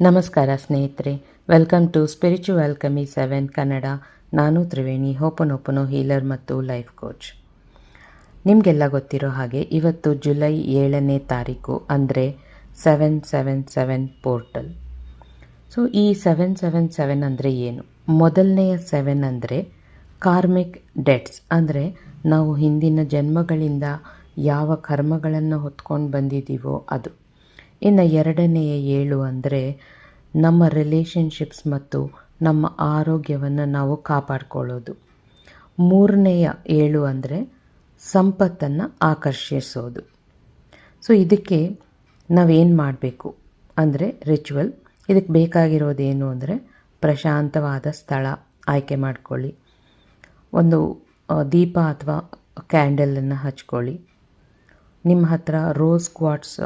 ನಮಸ್ಕಾರ ಸ್ನೇಹಿತರೆ. Welcome to spiritual Kami seven Kannada ನಾನು ತ್ರಿವೇಣಿ ಹೋಪನೋಪನೋ ಹೀಲರ್ ಮತ್ತು ಲೈಫ್ ಕೋಚ್ ನಿಮಗೆಲ್ಲ ಗೊತ್ತಿರೋ ಹಾಗೆ ಇವತ್ತು ಜುಲೈ ಏಳನೇ ತಾರೀಕು, ಅಂದರೆ seven seven seven portal so ಈ ಸೆವೆನ್ ಸೆವೆನ್ ಸೆವೆನ್ ಅಂದರೆ ಏನು? ಮೊದಲನೆಯ ಸೆವೆನ್ ಅಂದರೆ ಕಾರ್ಮಿಕ್ ಡೆಟ್ಸ್ ಅಂದರೆ ನಾವು ಹಿಂದಿನ ಜನ್ಮಗಳಿಂದ ಯಾವ ಕರ್ಮಗಳನ್ನು ಹೊತ್ಕೊಂಡು ಬಂದಿದ್ದೀವೋ ಅದು. ಇನ್ನು ಎರಡನೆಯ ಏಳು ಅಂದರೆ ನಮ್ಮ ರಿಲೇಷನ್ಶಿಪ್ಸ್ ಮತ್ತು ನಮ್ಮ ಆರೋಗ್ಯವನ್ನು ನಾವು ಕಾಪಾಡ್ಕೊಳ್ಳೋದು. ಮೂರನೆಯ ಏಳು ಅಂದರೆ ಸಂಪತ್ತನ್ನು ಆಕರ್ಷಿಸೋದು. ಸೊ ಇದಕ್ಕೆ ನಾವೇನು ಮಾಡಬೇಕು ಅಂದರೆ ರಿಚುವಲ್ ಇದಕ್ಕೆ ಬೇಕಾಗಿರೋದೇನು ಅಂದರೆ ಪ್ರಶಾಂತವಾದ ಸ್ಥಳ ಆಯ್ಕೆ ಮಾಡ್ಕೊಳ್ಳಿ. ಒಂದು ದೀಪ ಅಥವಾ ಕ್ಯಾಂಡಲನ್ನು ಹಚ್ಕೊಳ್ಳಿ. ನಿಮ್ಮ ಹತ್ರ ರೋಸ್ ಕ್ವಾಟ್ಸ್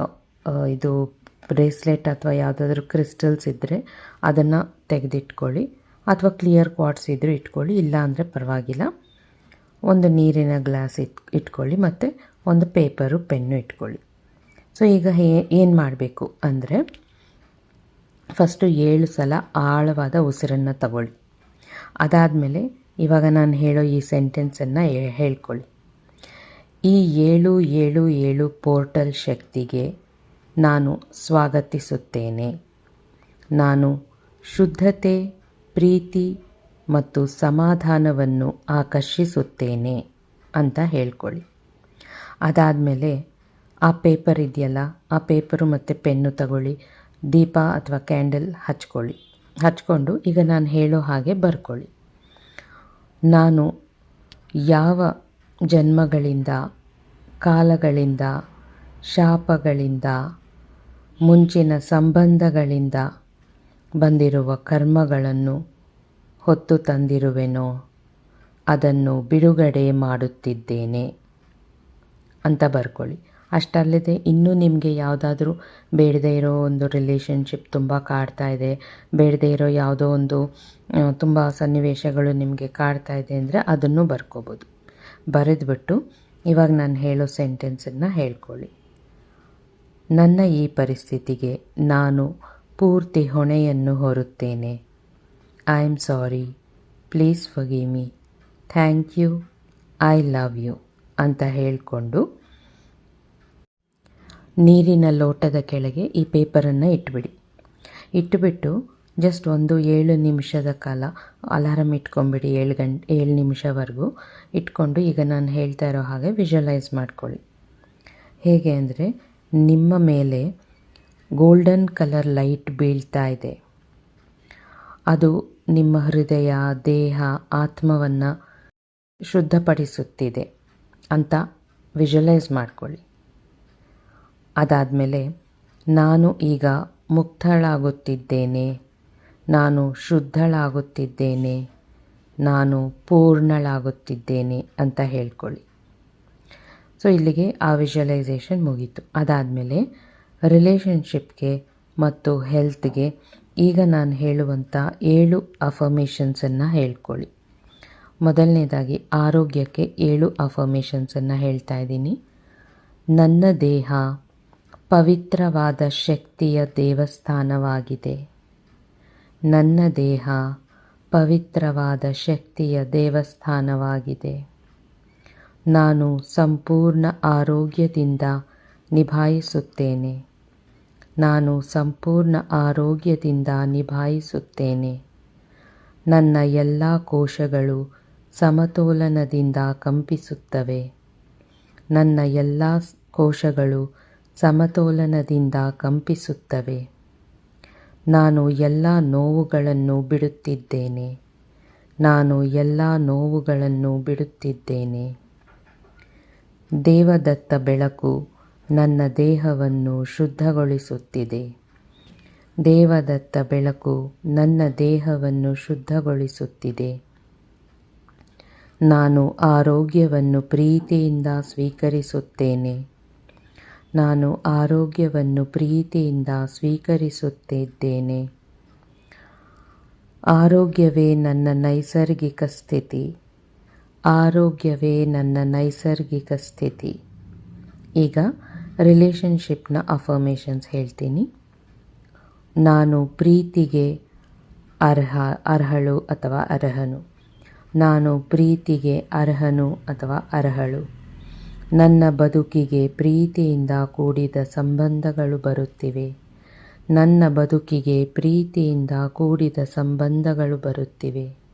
ಇದು ಬ್ರೇಸ್ಲೆಟ್ ಅಥವಾ ಯಾವುದಾದ್ರೂ ಕ್ರಿಸ್ಟಲ್ಸ್ ಇದ್ದರೆ ಅದನ್ನು ತೆಗೆದಿಟ್ಕೊಳ್ಳಿ. ಅಥವಾ ಕ್ಲಿಯರ್ ಕ್ವಾಟ್ಸ್ ಇದ್ದರೂ ಇಟ್ಕೊಳ್ಳಿ. ಇಲ್ಲ ಅಂದರೆ ಪರವಾಗಿಲ್ಲ. ಒಂದು ನೀರಿನ ಗ್ಲಾಸ್ ಇಟ್, ಇಟ್ಕೊಳ್ಳಿ ಮತ್ತು ಒಂದು ಪೇಪರು, ಪೆನ್ನು ಇಟ್ಕೊಳ್ಳಿ. ಸೊ, ಈಗ ಏನು ಮಾಡಬೇಕು ಅಂದರೆ ಫಸ್ಟು ಏಳು ಸಲ ಆಳವಾದ ಉಸಿರನ್ನು ತಗೊಳ್ಳಿ. ಅದಾದಮೇಲೆ ಇವಾಗ ನಾನು ಹೇಳೋ ಈ ಸೆಂಟೆನ್ಸನ್ನು ಹೇಳ್ಕೊಳ್ಳಿ. ಈ ಏಳು ಏಳು ಏಳು ಪೋರ್ಟಲ್ ಶಕ್ತಿಗೆ ನಾನು ಸ್ವಾಗತಿಸುತ್ತೇನೆ. ನಾನು ಶುದ್ಧತೆ, ಪ್ರೀತಿ ಮತ್ತು ಸಮಾಧಾನವನ್ನು ಆಕರ್ಷಿಸುತ್ತೇನೆ ಅಂತ ಹೇಳ್ಕೊಳ್ಳಿ. ಅದಾದಮೇಲೆ ಆ ಪೇಪರ್ ಇದೆಯಲ್ಲ, ಆ ಪೇಪರು ಮತ್ತು ಪೆನ್ನು ತಗೊಳ್ಳಿ, ದೀಪ ಅಥವಾ ಕ್ಯಾಂಡಲ್ ಹಚ್ಕೊಳ್ಳಿ. ಹಚ್ಕೊಂಡು ಈಗ ನಾನು ಹೇಳೋ ಹಾಗೆ ಬರ್ಕೊಳ್ಳಿ. ನಾನು ಯಾವ ಜನ್ಮಗಳಿಂದ, ಕಾಲಗಳಿಂದ, ಶಾಪಗಳಿಂದ ಮುಂಚಿನ ಸಂಬಂಧಗಳಿಂದ ಬಂದಿರುವ ಕರ್ಮಗಳನ್ನು ಹೊತ್ತು ತಂದಿರುವೆನೋ, ಅದನ್ನು ಬಿಡುಗಡೆ ಮಾಡುತ್ತಿದ್ದೇನೆ. ಅಂತ ಬರ್ಕೊಳ್ಳಿ. ಅಷ್ಟಲ್ಲದೆ ಇನ್ನೂ ನಿಮಗೆ ಯಾವುದಾದ್ರೂ ಬೇಡದೇ ಇರೋ ಒಂದು ರಿಲೇಷನ್ಶಿಪ್ ತುಂಬ ಕಾಡ್ತಾ ಇದೆ, ಬೇಡದೇ ಇರೋ ಯಾವುದೋ ಒಂದು ತುಂಬ ಸನ್ನಿವೇಶಗಳು ನಿಮಗೆ ಕಾಡ್ತಾ ಇದೆ ಅಂದರೆ ಅದನ್ನು ಬರ್ಕೋಬೋದು. ಬರೆದ್ಬಿಟ್ಟು ಇವಾಗ ನಾನು ಹೇಳೋ ಸೆಂಟೆನ್ಸನ್ನು ಹೇಳ್ಕೊಳ್ಳಿ. ನನ್ನ ಈ ಪರಿಸ್ಥಿತಿಗೆ ನಾನು ಪೂರ್ತಿ ಹೊಣೆಯನ್ನು ಹೊರುತ್ತೇನೆ. I am sorry please forgive me thank you I love you ಅಂತ ಹೇಳಿಕೊಂಡು ನೀರಿನ ಲೋಟದ ಕೆಳಗೆ ಈ ಪೇಪರನ್ನು ಇಟ್ಬಿಡಿ. ಇಟ್ಟುಬಿಟ್ಟು ಜಸ್ಟ್ ಒಂದು ಏಳು ನಿಮಿಷದ ಕಾಲ ಅಲಾರಮ್ ಇಟ್ಕೊಂಬಿಡಿ ಏಳು ಗಂಟೆ ಏಳು ನಿಮಿಷವರೆಗೂ. ಇಟ್ಕೊಂಡು ಈಗ ನಾನು ಹೇಳ್ತಾ ಇರೋ ಹಾಗೆ ವಿಜುವಲೈಸ್ ಮಾಡ್ಕೊಳ್ಳಿ. ಹೇಗೆ ಅಂದರೆ ನಿಮ್ಮ ಮೇಲೆ ಗೋಲ್ಡನ್ ಕಲರ್ ಲೈಟ್ ಬೀಳ್ತಾ ಇದೆ. ಅದು ನಿಮ್ಮ ಹೃದಯ, ದೇಹ, ಆತ್ಮವನ್ನು ಶುದ್ಧಪಡಿಸುತ್ತಿದೆ ಅಂತ ವಿಜುವಲೈಸ್ ಮಾಡಿಕೊಳ್ಳಿ. ಅದಾದಮೇಲೆ ನಾನು ಈಗ ಮುಕ್ತಳಾಗುತ್ತಿದ್ದೇನೆ. ನಾನು ಶುದ್ಧಳಾಗುತ್ತಿದ್ದೇನೆ. ನಾನು ಪೂರ್ಣಳಾಗುತ್ತಿದ್ದೇನೆ ಅಂತ ಹೇಳ್ಕೊಳ್ಳಿ. ಸೊ ಇಲ್ಲಿಗೆ ಆ ವಿಜುವಲೈಸೇಷನ್ ಮುಗೀತು. ಅದಾದಮೇಲೆ ರಿಲೇಷನ್ಶಿಪ್ಗೆ ಮತ್ತು ಹೆಲ್ತ್ಗೆ ಈಗ ನಾನು ಹೇಳುವಂಥ ಏಳು ಅಫರ್ಮೇಷನ್ಸನ್ನು ಹೇಳ್ಕೊಳ್ಳಿ. ಮೊದಲನೇದಾಗಿ, ಆರೋಗ್ಯಕ್ಕೆ ಏಳು ಅಫರ್ಮೇಷನ್ಸನ್ನು ಹೇಳ್ತಾ ಇದ್ದೀನಿ. ನನ್ನ ದೇಹ ಪವಿತ್ರವಾದ ಶಕ್ತಿಯ ದೇವಸ್ಥಾನವಾಗಿದೆ. ನನ್ನ ದೇಹ ಪವಿತ್ರವಾದ ಶಕ್ತಿಯ ದೇವಸ್ಥಾನವಾಗಿದೆ. ನಾನು ಸಂಪೂರ್ಣ ಆರೋಗ್ಯದಿಂದ ನಿಭಾಯಿಸುತ್ತೇನೆ. ನಾನು ಸಂಪೂರ್ಣ ಆರೋಗ್ಯದಿಂದ ನಿಭಾಯಿಸುತ್ತೇನೆ. ನನ್ನ ಎಲ್ಲ ಕೋಶಗಳು ಸಮತೋಲನದಿಂದ ಕಂಪಿಸುತ್ತವೆ. ನನ್ನ ಎಲ್ಲ ಕೋಶಗಳು ಸಮತೋಲನದಿಂದ ಕಂಪಿಸುತ್ತವೆ. ನಾನು ಎಲ್ಲ ನೋವುಗಳನ್ನು ಬಿಡುತ್ತಿದ್ದೇನೆ. ನಾನು ಎಲ್ಲ ನೋವುಗಳನ್ನು ಬಿಡುತ್ತಿದ್ದೇನೆ. ದೇವದತ್ತ ಬೆಳಕು ನನ್ನ ದೇಹವನ್ನು ಶುದ್ಧಗೊಳಿಸುತ್ತಿದೆ. ದೇವದತ್ತ ಬೆಳಕು ನನ್ನ ದೇಹವನ್ನು ಶುದ್ಧಗೊಳಿಸುತ್ತಿದೆ. ನಾನು ಆರೋಗ್ಯವನ್ನು ಪ್ರೀತಿಯಿಂದ ಸ್ವೀಕರಿಸುತ್ತೇನೆ. ನಾನು ಆರೋಗ್ಯವನ್ನು ಪ್ರೀತಿಯಿಂದ ಸ್ವೀಕರಿಸುತ್ತಿದ್ದೇನೆ. ಆರೋಗ್ಯವೇ ನನ್ನ ನೈಸರ್ಗಿಕ ಸ್ಥಿತಿ. ಆರೋಗ್ಯವೇ ನನ್ನ ನೈಸರ್ಗಿಕ ಸ್ಥಿತಿ. ಈಗ ರಿಲೇಷನ್ಶಿಪ್ನ ಅಫರ್ಮೇಷನ್ಸ್ ಹೇಳ್ತೀನಿ. ನಾನು ಪ್ರೀತಿಗೆ ಅರ್ಹ, ಅರ್ಹಳು ಅಥವಾ ಅರ್ಹನು? ನಾನು ಪ್ರೀತಿಗೆ ಅರ್ಹನು ಅಥವಾ ಅರ್ಹಳು? ನನ್ನ ಬದುಕಿಗೆ ಪ್ರೀತಿಯಿಂದ ಕೂಡಿದ ಸಂಬಂಧಗಳು ಬರುತ್ತಿವೆ. ನನ್ನ ಬದುಕಿಗೆ ಪ್ರೀತಿಯಿಂದ ಕೂಡಿದ ಸಂಬಂಧಗಳು ಬರುತ್ತಿವೆ.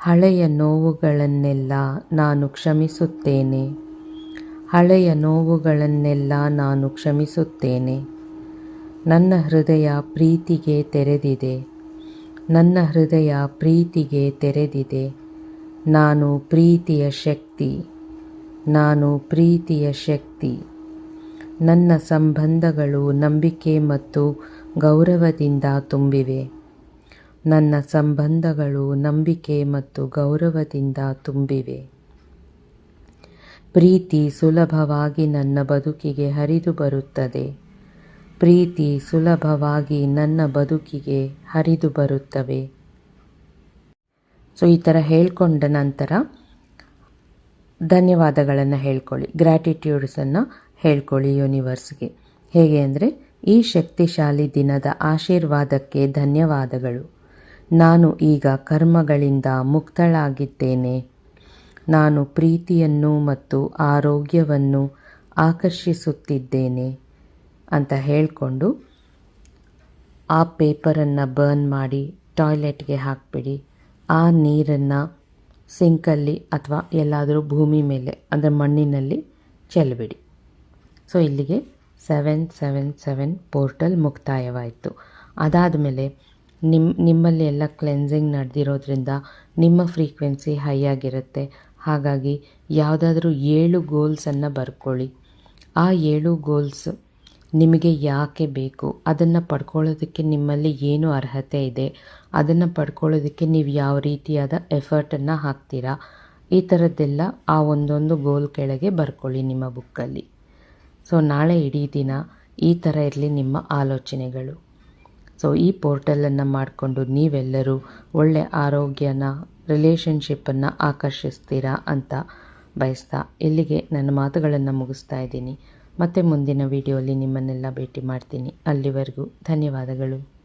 ಹಳೆಯ ನೋವುಗಳನ್ನೆಲ್ಲ ನಾನು ಕ್ಷಮಿಸುತ್ತೇನೆ. ಹಳೆಯ ನೋವುಗಳನ್ನೆಲ್ಲ ನಾನು ಕ್ಷಮಿಸುತ್ತೇನೆ. ನನ್ನ ಹೃದಯ ಪ್ರೀತಿಗೆ ತೆರೆದಿದೆ. ನನ್ನ ಹೃದಯ ಪ್ರೀತಿಗೆ ತೆರೆದಿದೆ. ನಾನು ಪ್ರೀತಿಯ ಶಕ್ತಿ. ನಾನು ಪ್ರೀತಿಯ ಶಕ್ತಿ. ನನ್ನ ಸಂಬಂಧಗಳು ನಂಬಿಕೆ ಮತ್ತು ಗೌರವದಿಂದ ತುಂಬಿವೆ. ನನ್ನ ಸಂಬಂಧಗಳು ನಂಬಿಕೆ ಮತ್ತು ಗೌರವದಿಂದ ತುಂಬಿವೆ. ಪ್ರೀತಿ ಸುಲಭವಾಗಿ ನನ್ನ ಬದುಕಿಗೆ ಹರಿದು ಬರುತ್ತದೆ. ಪ್ರೀತಿ ಸುಲಭವಾಗಿ ನನ್ನ ಬದುಕಿಗೆ ಹರಿದು ಬರುತ್ತವೆ. ಸೊ ಈ ಥರ ಹೇಳ್ಕೊಂಡ ನಂತರ ಧನ್ಯವಾದಗಳನ್ನು ಹೇಳ್ಕೊಳ್ಳಿ. ಗ್ರ್ಯಾಟಿಟ್ಯೂಡ್ಸನ್ನು ಹೇಳ್ಕೊಳ್ಳಿ ಯೂನಿವರ್ಸ್ಗೆ ಹೇಗೆ ಅಂದರೆ, ಈ ಶಕ್ತಿಶಾಲಿ ದಿನದ ಆಶೀರ್ವಾದಕ್ಕೆ ಧನ್ಯವಾದಗಳು. ನಾನು ಈಗ ಕರ್ಮಗಳಿಂದ ಮುಕ್ತಳಾಗಿದ್ದೇನೆ. ನಾನು ಪ್ರೀತಿಯನ್ನು ಮತ್ತು ಆರೋಗ್ಯವನ್ನು ಆಕರ್ಷಿಸುತ್ತಿದ್ದೇನೆ ಅಂತ ಹೇಳಿಕೊಂಡು ಆ ಪೇಪರನ್ನು ಬರ್ನ್ ಮಾಡಿ ಟಾಯ್ಲೆಟ್ಗೆ ಹಾಕಿಬಿಡಿ. ಆ ನೀರನ್ನು ಸಿಂಕಲ್ಲಿ ಅಥವಾ ಎಲ್ಲಾದರೂ ಭೂಮಿ ಮೇಲೆ, ಅಂದರೆ ಮಣ್ಣಿನಲ್ಲಿ ಚೆಲ್ಲಬಿಡಿ ಸೊ, ಇಲ್ಲಿಗೆ ಸೆವೆನ್ ಸೆವೆನ್ ಸೆವೆನ್ ಪೋರ್ಟಲ್ ಮುಕ್ತಾಯವಾಯಿತು. ಅದಾದಮೇಲೆ ನಿಮ್ಮ ನಿಮ್ಮಲ್ಲಿ ಎಲ್ಲ ಕ್ಲೆನ್ಸಿಂಗ್ ನಡೆದಿರೋದ್ರಿಂದ ನಿಮ್ಮ ಫ್ರೀಕ್ವೆನ್ಸಿ ಹೈ ಆಗಿರುತ್ತೆ. ಹಾಗಾಗಿ ಯಾವುದಾದ್ರೂ ಏಳು ಗೋಲ್ಸನ್ನು ಬರ್ಕೊಳ್ಳಿ. ಆ ಏಳು ಗೋಲ್ಸ್ ನಿಮಗೆ ಯಾಕೆ ಬೇಕು? ಅದನ್ನು ಪಡ್ಕೊಳ್ಳೋದಕ್ಕೆ ನಿಮ್ಮಲ್ಲಿ ಏನು ಅರ್ಹತೆ ಇದೆ? ಅದನ್ನು ಪಡ್ಕೊಳ್ಳೋದಕ್ಕೆ ನೀವು ಯಾವ ರೀತಿಯಾದ ಎಫರ್ಟನ್ನು ಹಾಕ್ತೀರಾ? ಈ ಥರದ್ದೆಲ್ಲ ಆ ಒಂದೊಂದು ಗೋಲ್ ಕೆಳಗೆ ಬರ್ಕೊಳ್ಳಿ ನಿಮ್ಮ ಬುಕ್ಕಲ್ಲಿ ಸೊ ನಾಳೆ ಇಡೀ ದಿನ ಈ ಥರ ಇರಲಿ ನಿಮ್ಮ ಆಲೋಚನೆಗಳು. ಸೊ ಈ ಪೋರ್ಟಲನ್ನು ಮಾಡಿಕೊಂಡು ನೀವೆಲ್ಲರೂ ಒಳ್ಳೆ ಆರೋಗ್ಯನ ರಿಲೇಷನ್ಶಿಪ್ಪನ್ನು ಆಕರ್ಷಿಸ್ತೀರಾ ಅಂತ ಬಯಸ್ತಾ ಇಲ್ಲಿಗೆ ನನ್ನ ಮಾತುಗಳನ್ನು ಮುಗಿಸ್ತಾ ಇದ್ದೀನಿ. ಮತ್ತೆ ಮುಂದಿನ ವಿಡಿಯೋಲಿ ನಿಮ್ಮನ್ನೆಲ್ಲ ಭೇಟಿ ಮಾಡ್ತೀನಿ. ಅಲ್ಲಿವರೆಗೂ ಧನ್ಯವಾದಗಳು.